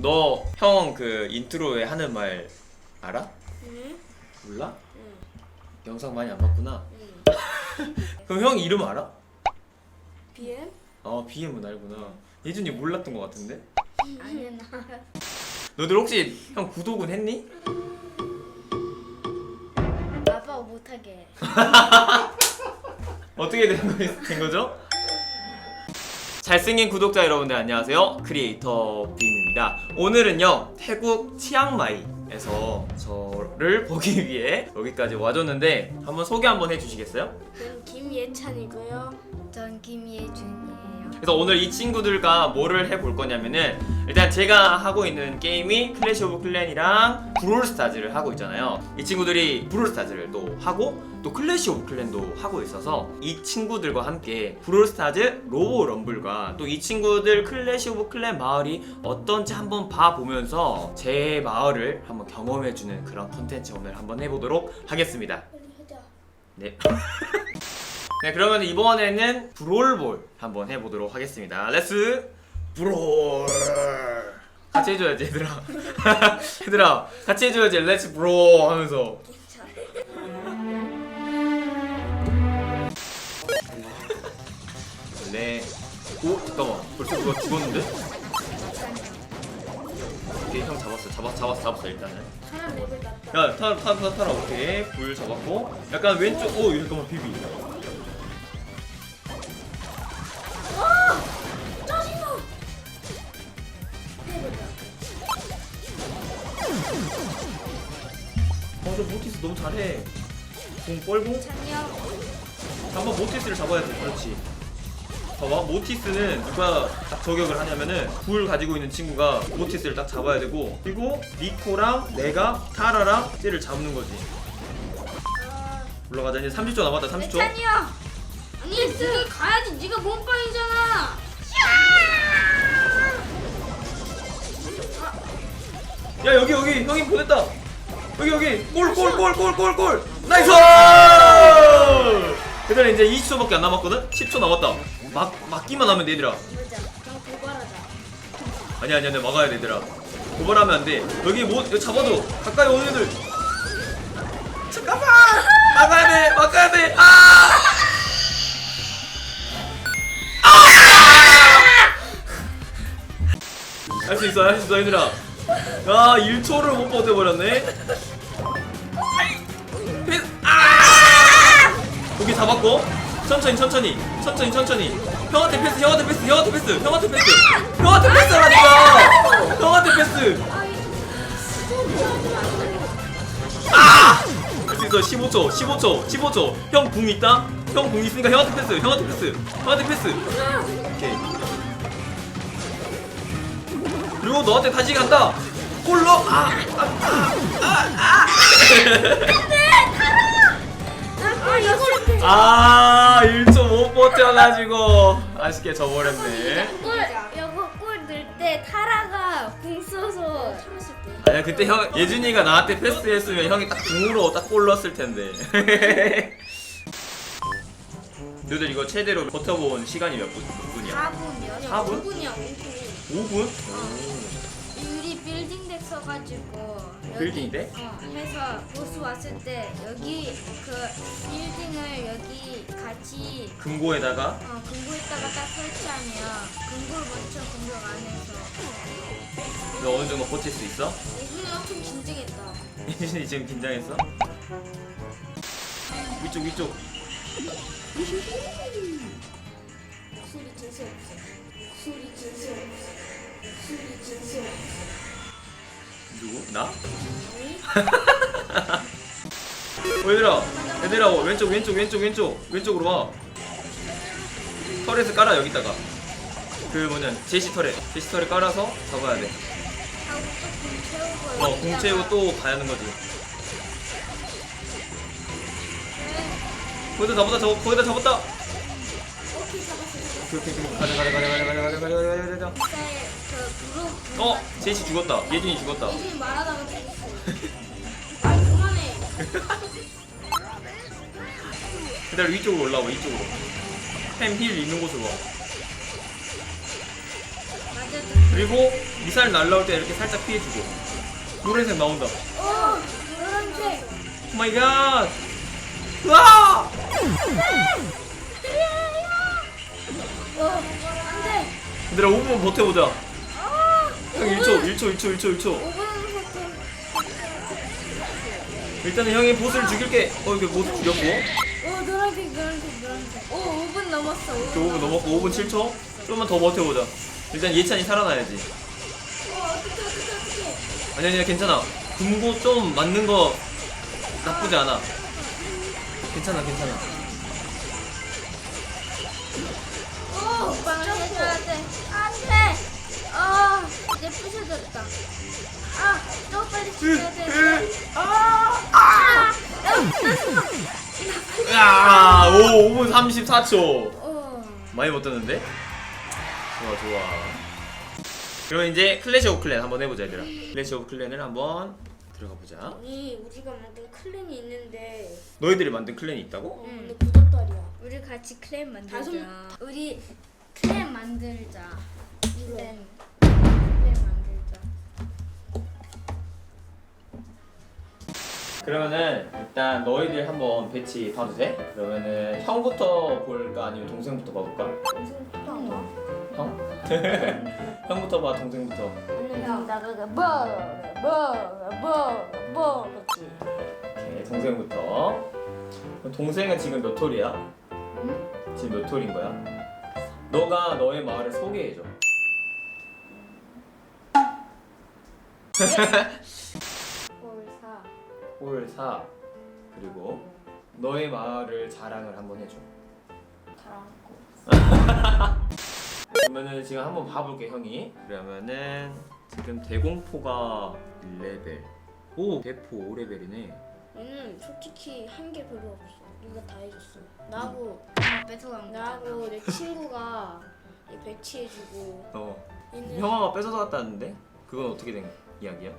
너 형 그 인트로에 하는 말 알아? 응? 몰라? 응. 영상 많이 안 봤구나. 응. 그럼 형 이름 알아? BM? 어 BM은 알구나. 예준이 몰랐던 것 같은데? 아니야 나. 너들 혹시 형 구독은 했니? 아빠 못하게. 어떻게 된, 거, 된 거죠? 잘생긴 구독자 여러분들 안녕하세요 크리에이터 빔입니다 오늘은요 태국 치앙마이에서 저를 보기 위해 여기까지 와줬는데 한번 소개 한번 해주시겠어요? 저는 김예찬이고요. 전 김예준이에요. 그래서 오늘 이 친구들과 뭐를 해볼 거냐면은 일단 제가 하고 있는 게임이 클래시 오브 클랜이랑 브롤스타즈를 하고 있잖아요. 이 친구들이 브롤스타즈를 또 하고 또 클래시 오브 클랜도 하고 있어서 이 친구들과 함께 브롤스타즈 로보 럼블과 또 이 친구들 클래시 오브 클랜 마을이 어떤지 한번 봐보면서 제 마을을 한번 경험해주는 그런 컨텐츠 오늘 한번 해보도록 하겠습니다. 네. 네, 그러면 이번에는 브롤볼 한번 해보도록 하겠습니다. 렛츠 브롤. 같이 해줘야지 얘들아. 얘들아 같이 해줘야지 렛츠 브롤 하면서. 네. 오 잠깐만 벌써 누가 죽었는데? 오케이 형 잡았어 잡았 잡았어 잡았어 일단은. 레벨 낮다. 야 타라 타라 타라 오케이 불 잡았고 약간 왼쪽 오 잠깐만 비비. 너무 잘해. 공 뻘고. 찬영. 한번 모티스를 잡아야 돼. 그렇지. 봐봐, 모티스는 누가 딱 저격을 하냐면은 불 가지고 있는 친구가 모티스를 딱 잡아야 되고 그리고 니코랑 내가 타라랑 쟤를 잡는 거지. 아. 올라가자. 이제 30초 남았다. 30초. 예찬이 형. 아니 네가 가야지. 네가 몸빵이잖아. 야 여기 여기 형이 보냈다. 여기 여기. 골 골 골 골 골 골. 나이스! 얘들아 이제 20초밖에 안 남았거든. 10초 남았다. 막 막기만 하면 고발하자. 아니야 아니야 아니야. 막아야 돼 얘들아. 고발하면 안돼. 여기 뭐 여기 잡아도 가까이 오는 애들. 잠깐만! 막아야 돼 막아야 돼아! 할 수 있어 할 수 있어 얘들아. 야 1초를 못 버텨버렸네 고기 잡았고. 천천히 천천히 천천히 천천히. 형한테 패스 형한테 패스 형한테 패스 형한테 패스. 형한테 패스라니까 형한테 패스. 아! 할수 있어. 15초 15초 15초. 형 궁 있다? 형 궁 있으니까 형한테 패스 형한테 패스 형한테 패스. 오케이. 그리고 너한테 다시 간다. 골로. 아, 아 이거 아 1초 못 버텨가지고 아쉽게 져버렸네 골 여보 골 넣을 때 타라가 궁 써서 참았을 때. 아니야 그때 형 예준이가 나한테 패스했으면 형이 딱 궁으로 딱 골 넣었을 텐데 너희들 이거 최대로 버텨본 시간이 몇, 분, 몇 분이야? 4분이요. 사 분? 5분이야 5분. 5분? 우리 빌딩 덱 써가지고 여기, 빌딩 덱? 어, 해서 보스 왔을 때 여기 그 빌딩을 여기 같이 금고에다가 어, 금고에다가 딱 설치하면 금고를 먼저 공격 안 해서 너 어느 정도 버틸 수 있어? 예준이 엄청 긴장했다. 예준이 지금 긴장했어? 위쪽 위쪽 술이 진짜 없어. 술이 진짜 없어. 술이 진짜 없어. 누구? 나? 어, 얘들아 얘들아 어, 왼쪽 왼쪽 왼쪽 왼쪽 왼쪽으로 와 터렛을 깔아 여기다가 그 뭐냐 제시 터렛 제시 터렛 깔아서 잡아야 돼 하고 또궁 채우고 어, 공 채우고 또 가야 하는 거지. 거기다 잡았다, 저, 거기다 잡았다. 오케이. 오케이, 오케이, 오케이. 가자, 가자, 가자, 가자, 가자, 가자, 가자, 가자, 가자. 어, 제이씨 죽었다. 예준이 죽었다. 예준이 말하다가 죽었어. 아 그만해. 기다려, 위쪽으로 올라와, 이쪽으로. 햄힐 있는 곳으로 와. 맞아. 그리고 미사일 날라올 때 이렇게 살짝 피해주고 노란색 나온다 어, 노란색. 오 마이 갓 으아 어, 안 돼. 얘들아 5분 버텨보자 아, 형 1초 1초 1초 1초 1초 5분 버텨. 일단은 형이 보스를 죽일게 어 이게 보스 죽였고 오, 노란색, 노란색, 노란색. 오, 5분 넘었어. 5분, 5분 넘었고 5분 7초 좀만 더 버텨보자 일단 예찬이 살아나야지 어, 어떡해, 어떡해, 어떡해. 아니 아니 괜찮아 금고 좀 맞는 거 나쁘지 않아 괜찮아 괜찮아 오 5분 34초 어. 많이 버텼는데? 좋아 좋아 그럼 이제 클래시 오브 클랜 한번 해보자 얘들아 클래시 오브 클랜을 한번 들어가 보자 아니 우리가 만든 클랜이 있는데 너희들이 만든 클랜이 있다고? 어, 근데 구독달이야. 우리 같이 클랜 만들자. 다섯- 우리 클랜 만들자. 클랜. 클랜 그러면은 일단 너희들 한번 배치 봐도 돼? 그러면은 형부터 볼까 아니면 동생부터 봐볼까? 형 뭐? 형? 형부터 봐 동생부터 형 나가가 뭐뭐뭐 그렇지. 오케이 동생부터 그럼 동생은 지금 몇 톨이야? 지금 몇 톨인 거야? 너가 너의 마을을 소개해줘 홀사 홀 4. 그리고 너의 마을을 자랑을 한번 해줘 다랑고. 그러면은 지금 한번 봐볼게 형이 그러면은 지금 대공포가 1레벨 오 대포 5레벨이네 얘는 솔직히 한 게 별로 없어. 누가 다 해줬어. 나하고 엄마 뺏어간 거. 나하고 내 친구가 얘 배치해주고 어 얘는 형아가 뺏어갔다는데? 그건 어떻게 된 이야기야?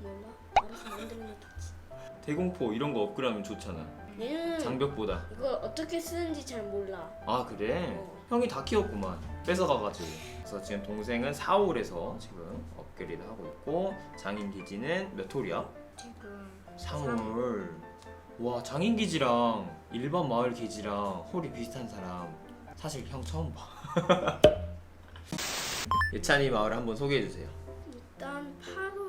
몰라. 알아서 만들면 되지. 대공포 이런 거 업그레이드하면 좋잖아 얘는 장벽보다 이걸 어떻게 쓰는지 잘 몰라. 아 그래? 어. 형이 다 키웠구만 뺏어가가지고 그래서 지금 동생은 4홀에서 지금 업그레이드 하고 있고 장인 기지는 몇 홀이야? 지금 3홀 와 장인 기지랑 일반 마을 기지랑 홀이 비슷한 사람 사실 형 처음 봐 예찬이 마을 한번 소개해 주세요 일단 8호라고 음흠.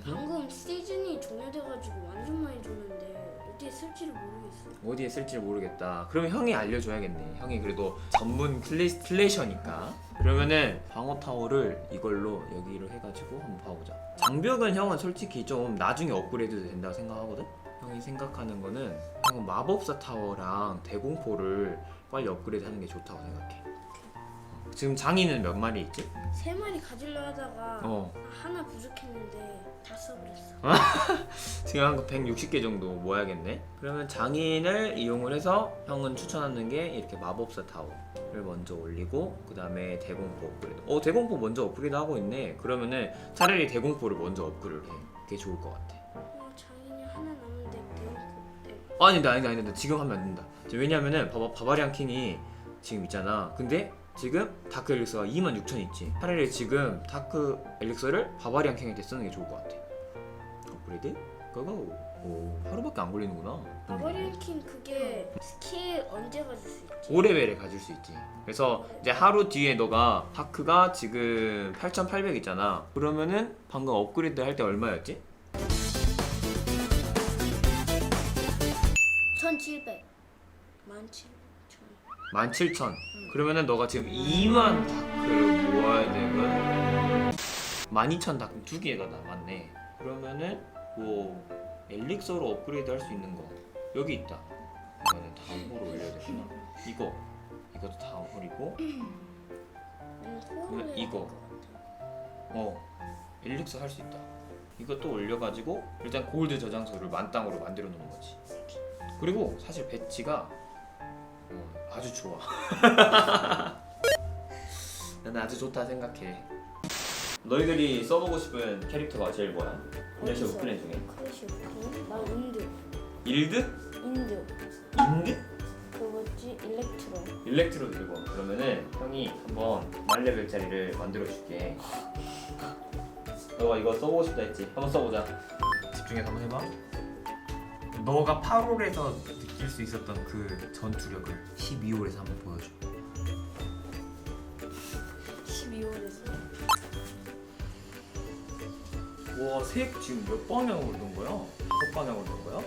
방금 시즌이 종료돼가지고 완전 많이 줬는데 어디에 쓸지를 모르겠어. 어디에 쓸지를 모르겠다. 그러면 형이 알려줘야겠네. 형이 그래도 전문 클래, 클래셔니까. 그러면은 방어 타워를 이걸로 여기로 해가지고 한번 봐보자. 장벽은 형은 솔직히 좀 나중에 업그레이드 된다고 생각하거든? 형이 생각하는 거는 형은 마법사 타워랑 대공포를 빨리 업그레이드 하는 게 좋다고 생각해. 어, 지금 장인은 몇 마리 있지? 세 마리 가지려 하다가 어 하나 부족했는데 다 써버렸어. 지금 한 160개 정도 모아야겠네. 그러면 장인을 이용을 해서 형은 추천하는 게 이렇게 마법사 타워를 먼저 올리고 그 다음에 대공포 업그레이드. 어 대공포 먼저 업그레이드 하고 있네. 그러면은 차라리 대공포를 먼저 업그레이드 해. 그게 좋을 것 같아. 어, 장인이 하나. 아니다 아니다 아니다 지금 하면 안 된다. 지금 왜냐면은 봐봐 바바리안 킹이 지금 있잖아. 근데 지금 다크 엘릭서가 26,000 있지. 차라리 지금 다크 엘릭서를 바바리안 킹한테 쓰는 게 좋을 것 같아. 업그레이드? 고고. 오 하루밖에 안 걸리는구나. 바바리안 킹 그게 스킬 언제 가질 수 있지? 5레벨에 가질 수 있지. 그래서 이제 하루 뒤에 너가 다크가 지금 8,800 있잖아. 그러면은 방금 업그레이드 할 때 얼마였지? 1700. 17,000. 17,000. 그러면은 너가 지금 2만 다크를 모아야 되면 12,000 다크 두 개가 남았네. 그러면은 뭐 엘릭서로 업그레이드 할 수 있는 거 여기 있다. 이거는 다음 홀로 올려야 되구나. 이거 이것도 다음 홀이고 음, 그러면 이거. 어 엘릭서 할 수 있다 이것도 올려가지고 일단 골드 저장소를 만땅으로 만들어 놓는 거지 그리고 사실 배치가 어, 아주 좋아 나는 아주 좋다 생각해 너희들이 써보고 싶은 캐릭터가 제일 뭐야? 클래시 오브 어디서? 클랜 중에 크래시 오브 나 인드. 일드? 인드. 인드? 그거지. 뭐지? 일렉트로. 일렉트로 들고 그러면은 형이 한번 만 레벨짜리를 만들어 줄게. 너가 이거 써보고 싶다 했지? 한번 써보자. 집중해서 한번 해봐. 너가 8홀에서 느낄 수 있었던 그 전투력을 12홀에서 한번 보여줘. 12월에서. 와, 색 지금 몇 방향으로 넣은 거야? 다섯 방향으로 넣은 거야?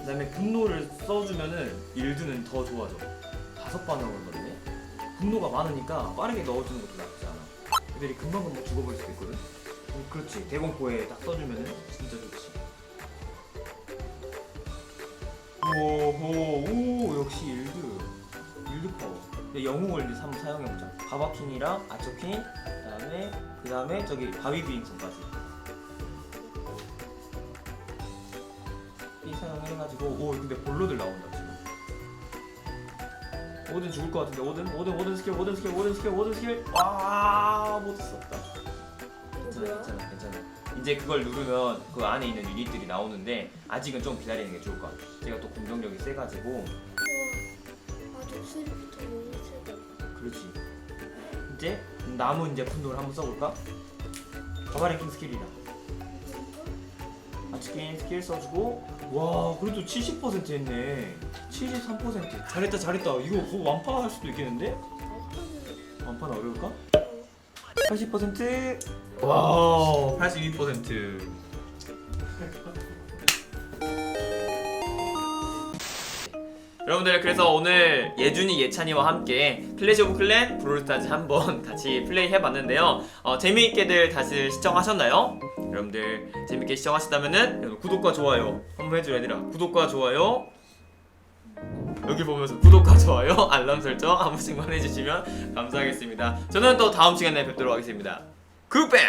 그다음에 분노를 써주면은 일드는 더 좋아져. 다섯 방향으로 넣네. 분노가 많으니까 빠르게 넣어주는 것도 나쁘지 않아. 애들이 금방 금방 죽어버릴 수도 있거든. 음, 그렇지. 대공포에 딱 써주면은 진짜 좋지. 오호 오 역시 일드 일드 파워. 근데 영웅을 이제 한번 사용해보자. 바바킹이랑 아초킹 그다음에 그다음에 저기 바위 비행선까지. 이 사용해가지고 오 근데 볼로들 나온다 지금 오든 죽을 것 같은데 오든 오든 오든 스킬 오든 스킬 오든 스킬 오든 스킬 와못 썼다 괜찮아? 괜찮아 괜찮아 이제 그걸 누르면 그 안에 있는 유닛들이 나오는데 아직은 좀 기다리는 게 좋을 것 같아 제가 또 공격력이 세가지고 우와. 아 독수리부터 너무 세다. 그렇지 이제 남은 이제 분노를 한번 써볼까? 가바랭킹 스킬이라 아치킨 스킬 써주고 와 그래도 70% 했네 73% 잘했다 잘했다 이거 뭐 완파할 수도 있겠는데? 완파는 어려울까? 80% 와, 82%. 여러분들 그래서 오늘 예준이 예찬이와 함께 클래시 오브 클랜 브롤스타즈 한번 같이 플레이 해봤는데요 어, 재미있게들 다시 시청하셨나요? 여러분들 재밌게 시청하셨다면은 구독과 좋아요 한번 해줘 얘들아 구독과 좋아요 여기 보면서 구독과 좋아요 알람 설정 한 번씩만 해주시면 감사하겠습니다. 저는 또 다음 시간에 뵙도록 하겠습니다. 굿뱀